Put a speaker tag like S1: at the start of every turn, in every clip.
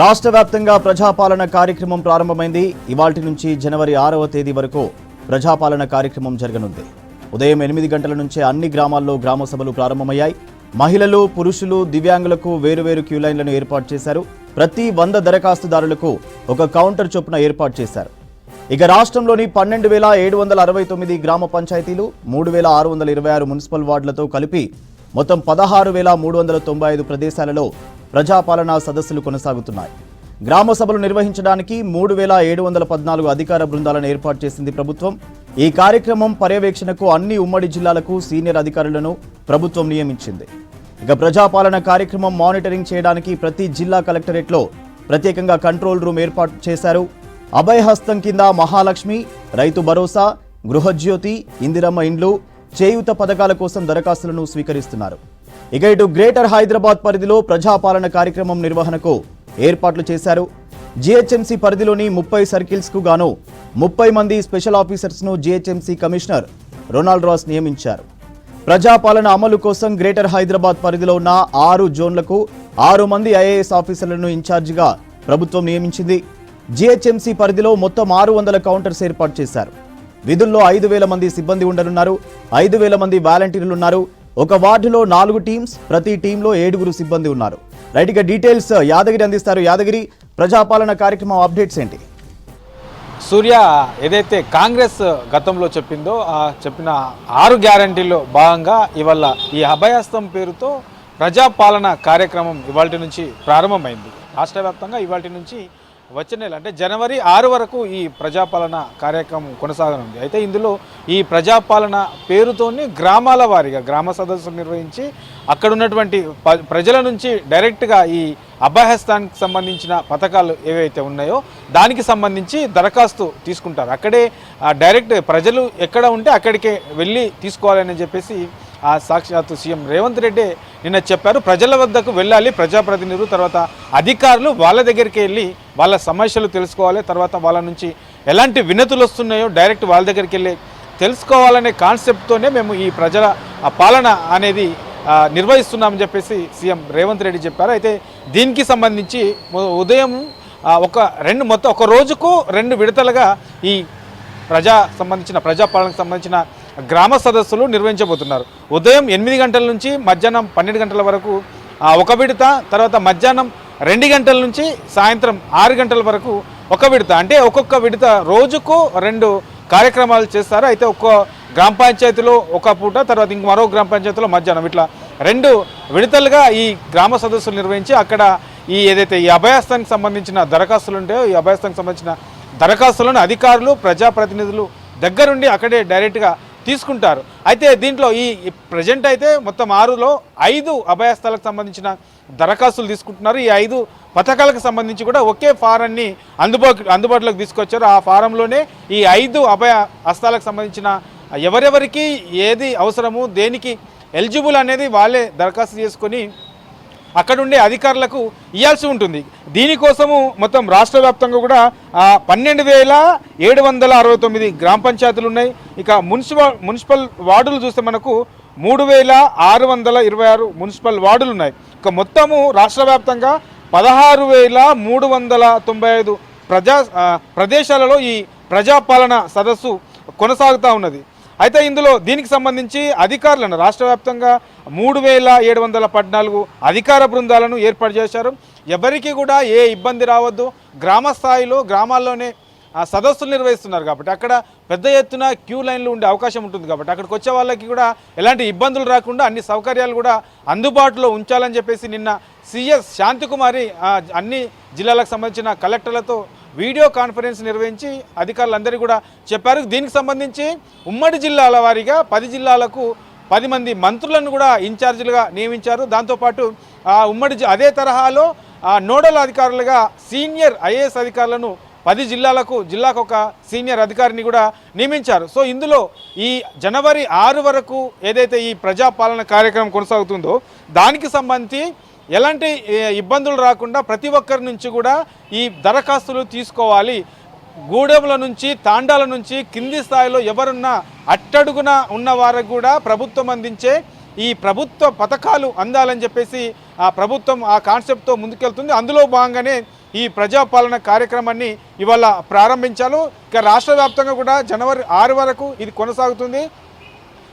S1: రాష్ట్ర వ్యాప్తంగా ప్రజాపాలన కార్యక్రమం ప్రారంభమైంది. ఇవాటి నుంచి జనవరి ఆరవ తేదీ వరకు ప్రజాపాలన కార్యక్రమం జరగనుంది. ఉదయం ఎనిమిది గంటల నుంచే అన్ని గ్రామాల్లో గ్రామ సభలు ప్రారంభమయ్యాయి. మహిళలు పురుషులు దివ్యాంగులకు వేరువేరు క్యూ లైన్లను ఏర్పాటు చేశారు. ప్రతి వంద దరఖాస్తుదారులకు ఒక కౌంటర్ చొప్పున ఏర్పాటు చేశారు. ఇక రాష్ట్రంలోని పన్నెండు వేల ఏడు వందల అరవై తొమ్మిది గ్రామ పంచాయతీలు మూడు వేల ఆరు వందల ఇరవై ఆరు మున్సిపల్ వార్డులతో కలిపి మొత్తం పదహారు వేల మూడు వందల తొంభై ఐదు ప్రదేశాలలో ప్రజాపాలనా సదస్సులు కొనసాగుతున్నాయి. గ్రామ సభలు నిర్వహించడానికి మూడు వేల ఏడు వందల పద్నాలుగు అధికార బృందాలను ఏర్పాటు చేసింది ప్రభుత్వం. ఈ కార్యక్రమం పర్యవేక్షణకు అన్ని ఉమ్మడి జిల్లాలకు సీనియర్ అధికారులను ప్రభుత్వం నియమించింది. ఇక ప్రజాపాలన కార్యక్రమం మానిటరింగ్ చేయడానికి ప్రతి జిల్లా కలెక్టరేట్లో ప్రత్యేకంగా కంట్రోల్ రూమ్ ఏర్పాటు చేశారు. అభయహస్తం కింద మహాలక్ష్మి రైతు భరోసా గృహజ్యోతి ఇందిరమ్మ ఇండ్లు చేయూత పథకాల కోసం దరఖాస్తులను స్వీకరిస్తున్నారు. ఇక ఇటు గ్రేటర్ హైదరాబాద్ పరిధిలో ప్రజాపాలన కార్యక్రమం నిర్వహణకు ఏర్పాట్లు చేశారు. జీహెచ్ఎంసీ పరిధిలోని ముప్పై సర్కిల్స్కు గాను ముప్పై మంది స్పెషల్ ఆఫీసర్స్ను జీహెచ్ఎంసీ కమిషనర్ రొనాల్డ్ రాస్ నియమించారు. ప్రజాపాలన అమలు కోసం గ్రేటర్ హైదరాబాద్ పరిధిలో ఉన్న ఆరు జోన్లకు ఆరు మంది ఐఏఎస్ ఆఫీసర్లను ఇన్ఛార్జిగా ప్రభుత్వం నియమించింది. జీహెచ్ఎంసీ పరిధిలో మొత్తం ఆరు వందల కౌంటర్స్ ఏర్పాటు చేశారు. విధుల్లో ఐదు వేల మంది సిబ్బంది ఉండనున్నారు. ఐదు వేల మంది వాలంటీర్లున్నారు ఒక వార్డులో నాలుగు టీమ్స్ ప్రతి టీంలో ఏడుగురు సిబ్బంది ఉన్నారు. రైట్ ఇక డీటెయిల్స్ uh, యాదగిరి అందిస్తారు. యాదగిరి ప్రజాపాలన కార్యక్రమం అప్డేట్స్ ఏంటి?
S2: సూర్య ఏదైతే కాంగ్రెస్ uh, గతంలో చెప్పిందో ఆ చెప్పిన ఆరు గ్యారంటీల్లో భాగంగా ఇవాళ ఈ అభయాస్తం పేరుతో ప్రజాపాలన కార్యక్రమం ఇవాటి నుంచి ప్రారంభమైంది. రాష్ట్ర వ్యాప్తంగా నుంచి వచ్చే నెల అంటే జనవరి ఆరు వరకు ఈ ప్రజాపాలన కార్యక్రమం కొనసాగనుంది. అయితే ఇందులో ఈ ప్రజాపాలన పేరుతోని గ్రామాల వారీగా గ్రామ సదస్సులు నిర్వహించి అక్కడ ఉన్నటువంటి ప- ప్రజల నుంచి డైరెక్ట్గా ఈ అభయహస్తానికి సంబంధించిన పథకాలు ఏవైతే ఉన్నాయో దానికి సంబంధించి దరఖాస్తు తీసుకుంటారు. అక్కడే డైరెక్ట్ ప్రజలు ఎక్కడ ఉంటే అక్కడికే వెళ్ళి తీసుకోవాలని చెప్పేసి ఆ సాక్షాత్తు సీఎం రేవంత్ రెడ్డి నిన్న చెప్పారు ప్రజల వద్దకు వెళ్ళాలి ప్రజాప్రతినిధులు తర్వాత అధికారులు వాళ్ళ దగ్గరికి వెళ్ళి వాళ్ళ సమస్యలు తెలుసుకోవాలి తర్వాత వాళ్ళ నుంచి ఎలాంటి వినతులు వస్తున్నాయో డైరెక్ట్ వాళ్ళ దగ్గరికి వెళ్ళి తెలుసుకోవాలనే కాన్సెప్ట్తోనే మేము ఈ ప్రజల ఆ పాలన అనేది నిర్వహిస్తున్నామని చెప్పేసి సీఎం రేవంత్ రెడ్డి చెప్పారు. అయితే దీనికి సంబంధించి ఉదయం ఒక రెండు మొత్తం ఒక రోజుకు రెండు విడతలుగా ఈ ప్రజా సంబంధించిన ప్రజాపాలనకు సంబంధించిన గ్రామ సదస్సులు నిర్వహించబోతున్నారు. ఉదయం ఎనిమిది గంటల నుంచి మధ్యాహ్నం పన్నెండు గంటల వరకు ఒక విడత తర్వాత మధ్యాహ్నం రెండు గంటల నుంచి సాయంత్రం ఆరు గంటల వరకు ఒక విడత. అంటే ఒక్కొక్క విడత రోజుకు రెండు కార్యక్రమాలు చేస్తారు. అయితే ఒక్కో గ్రామ పంచాయతీలో ఒక పూట తర్వాత ఇంక మరో గ్రామ పంచాయతీలో మధ్యాహ్నం. ఇట్లా రెండు విడతలుగా ఈ గ్రామ సదస్సులు నిర్వహించి అక్కడ ఈ ఏదైతే ఈ అభయస్థానికి సంబంధించిన దరఖాస్తులు ఉంటాయో ఈ అభయస్థానికి సంబంధించిన దరఖాస్తులను అధికారులు ప్రజాప్రతినిధులు దగ్గరుండి అక్కడే డైరెక్ట్గా తీసుకుంటారు. అయితే దీంట్లో ఈ ప్రజెంట్ అయితే మొత్తం ఆరులో ఐదు అభయస్థలకు సంబంధించిన దరఖాస్తులు తీసుకుంటున్నారు. ఈ ఐదు పథకాలకు సంబంధించి కూడా ఒకే ఫారాన్ని అందుబా అందుబాటులోకి తీసుకొచ్చారు. ఆ ఫారంలోనే ఈ ఐదు అభయ హస్తాలకు సంబంధించిన ఎవరెవరికి ఏది అవసరము దేనికి ఎలిజిబుల్ అనేది వాళ్ళే దరఖాస్తు చేసుకొని అక్కడుండే అధికారులకు ఇవ్వాల్సి ఉంటుంది. దీనికోసము మొత్తం రాష్ట్ర వ్యాప్తంగా కూడా పన్నెండు వేల ఏడు వందల అరవై తొమ్మిది గ్రామ పంచాయతీలు ఉన్నాయి. ఇక మున్సిపల్ మున్సిపల్ వార్డులు చూస్తే మనకు మూడు వేల ఆరు వందల ఇరవై ఆరు మున్సిపల్ వార్డులు ఉన్నాయి. ఇక మొత్తము రాష్ట్ర వ్యాప్తంగా పదహారు వేల మూడు వందల తొంభై ఐదు ప్రజా ప్రదేశాలలో ఈ ప్రజాపాలన సదస్సు కొనసాగుతూ ఉన్నది. అయితే ఇందులో దీనికి సంబంధించి అధికారులను రాష్ట్ర వ్యాప్తంగా మూడు వేల ఏడు వందల పద్నాలుగు అధికార బృందాలను ఏర్పాటు చేశారు. ఎవరికి కూడా ఏ ఇబ్బంది రావద్దు. గ్రామ స్థాయిలో గ్రామాల్లోనే సదస్సులు నిర్వహిస్తున్నారు కాబట్టి అక్కడ పెద్ద ఎత్తున క్యూ లైన్లు ఉండే అవకాశం ఉంటుంది కాబట్టి అక్కడికి వచ్చే వాళ్ళకి కూడా ఎలాంటి ఇబ్బందులు రాకుండా అన్ని సౌకర్యాలు కూడా అందుబాటులో ఉంచాలని చెప్పేసి నిన్న సిఎస్ శాంతికుమారి అన్ని జిల్లాలకు సంబంధించిన కలెక్టర్లతో వీడియో కాన్ఫరెన్స్ నిర్వహించి అధికారులందరికీ కూడా చెప్పారు. దీనికి సంబంధించి ఉమ్మడి జిల్లాల వారీగా పది జిల్లాలకు పది మంది మంత్రులను కూడా ఇన్ఛార్జీలుగా నియమించారు. దాంతోపాటు ఆ ఉమ్మడి జి- అదే తరహాలో ఆ నోడల్ అధికారులుగా సీనియర్ ఐఏఎస్ అధికారులను పది జిల్లాలకు జిల్లాకు ఒక సీనియర్ అధికారిని కూడా నియమించారు. సో ఇందులో ఈ జనవరి ఆరు వరకు ఏదైతే ఈ ప్రజాపాలన కార్యక్రమం కొనసాగుతుందో దానికి సంబంధించి ఎలాంటి ఇబ్బందులు రాకుండా ప్రతి ఒక్కరి నుంచి కూడా ఈ దరఖాస్తులు తీసుకోవాలి. గూడెంల నుంచి తాండాల నుంచి కింది స్థాయిలో ఎవరున్నా అట్టడుగున ఉన్న వారికి కూడా ప్రభుత్వం అందించే ఈ ప్రభుత్వ పథకాలు అందాలని చెప్పేసి ఆ ప్రభుత్వం ఆ కాన్సెప్ట్తో ముందుకెళ్తుంది. అందులో భాగంగానే ఈ ప్రజాపాలన కార్యక్రమాన్ని ఇవాళ ప్రారంభించారు. ఇక రాష్ట్ర వ్యాప్తంగా కూడా జనవరి ఆరు వరకు ఇది కొనసాగుతుంది.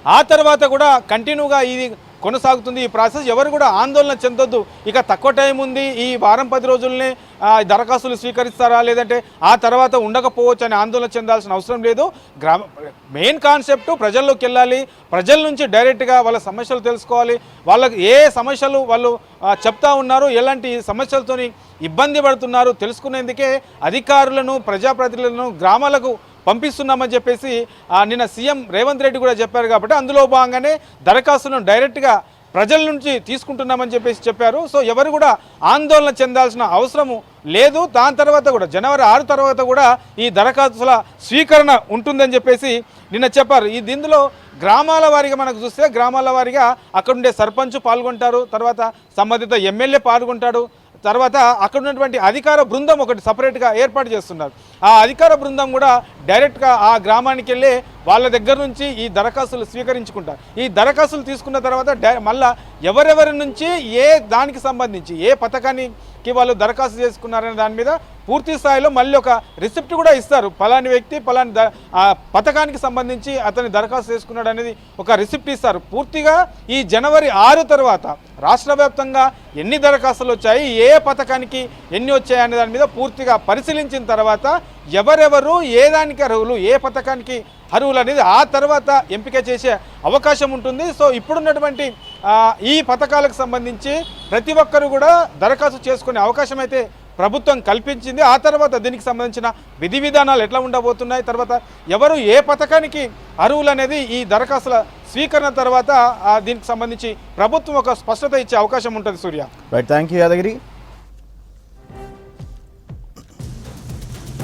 S2: ఆ తర్వాత కూడా కంటిన్యూగా ఇది కొనసాగుతుంది ఈ ప్రాసెస్. ఎవరు కూడా ఆందోళన చెందొద్దు. ఇక తక్కువ టైం ఉంది. ఈ వారం పది రోజుల్నే దరఖాస్తులు స్వీకరిస్తారా లేదంటే ఆ తర్వాత ఉండకపోవచ్చు అని ఆందోళన చెందాల్సిన అవసరం లేదు. గ్రామ మెయిన్ కాన్సెప్ట్ ప్రజల్లోకి వెళ్ళాలి. ప్రజల నుంచి డైరెక్ట్గా వాళ్ళ సమస్యలు తెలుసుకోవాలి. వాళ్ళకి ఏ సమస్యలు వాళ్ళు చెప్తా ఉన్నారు ఎలాంటి సమస్యలతోని ఇబ్బంది పడుతున్నారు తెలుసుకునేందుకే అధికారులను ప్రజాప్రతినిధులను గ్రామాలకు పంపిస్తున్నామని చెప్పేసి నిన్న సీఎం రేవంత్ రెడ్డి కూడా చెప్పారు కాబట్టి అందులో భాగంగానే దరఖాస్తులను డైరెక్ట్గా ప్రజల నుంచి తీసుకుంటున్నామని చెప్పేసి చెప్పారు. సో ఎవరు కూడా ఆందోళన చెందాల్సిన అవసరము లేదు. దాని తర్వాత కూడా జనవరి ఆరు తర్వాత కూడా ఈ దరఖాస్తుల స్వీకరణ ఉంటుందని చెప్పేసి నిన్న చెప్పారు. ఈ దీనిలో గ్రామాల వారిగా మనకు చూస్తే గ్రామాల వారిగా అక్కడుండే సర్పంచ్ పాల్గొంటారు తర్వాత సంబంధిత ఎమ్మెల్యే పాల్గొంటాడు తర్వాత అక్కడ ఉన్నటువంటి అధికార బృందం ఒకటి సపరేట్గా ఏర్పాటు చేస్తున్నారు. ఆ అధికార బృందం కూడా డైరెక్ట్గా ఆ గ్రామానికి వెళ్ళి వాళ్ళ దగ్గర నుంచి ఈ దరఖాస్తులు స్వీకరించుకుంటారు. ఈ దరఖాస్తులు తీసుకున్న తర్వాత డై మళ్ళా ఎవరెవరి నుంచి ఏ దానికి సంబంధించి ఏ పథకానికి వాళ్ళు దరఖాస్తు చేసుకున్నారనే దాని మీద పూర్తి స్థాయిలో మళ్ళీ ఒక రిసిప్ట్ కూడా ఇస్తారు. పలాని వ్యక్తి పలాని ఆ పథకానికి సంబంధించి అతని దరఖాస్తు చేసుకున్నాడు అనేది ఒక రిసిప్ట్ ఇస్తారు. పూర్తిగా ఈ జనవరి ఆరు తర్వాత రాష్ట్ర వ్యాప్తంగా ఎన్ని దరఖాస్తులు వచ్చాయి ఏ పథకానికి ఎన్ని వచ్చాయి అనే దాని మీద పూర్తిగా పరిశీలించిన తర్వాత ఎవరెవరు ఏ దానికి అర్హులు ఏ పథకానికి అర్హులు అనేది ఆ తర్వాత ఎంపిక చేసే అవకాశం ఉంటుంది. సో ఇప్పుడున్నటువంటి ఈ పథకాలకు సంబంధించి ప్రతి ఒక్కరు కూడా దరఖాస్తు చేసుకునే అవకాశం అయితే ప్రభుత్వం కల్పించింది. ఆ తర్వాత దీనికి సంబంధించిన విధి విధానాలు ఎట్లా ఉండబోతున్నాయి తర్వాత ఎవరు ఏ పథకానికి అర్హులు అనేది ఈ దరఖాస్తుల స్వీకరణ తర్వాత దీనికి సంబంధించి ప్రభుత్వం ఒక స్పష్టత ఇచ్చే అవకాశం ఉంటుంది Surya.
S1: Right thank you Yadagiri.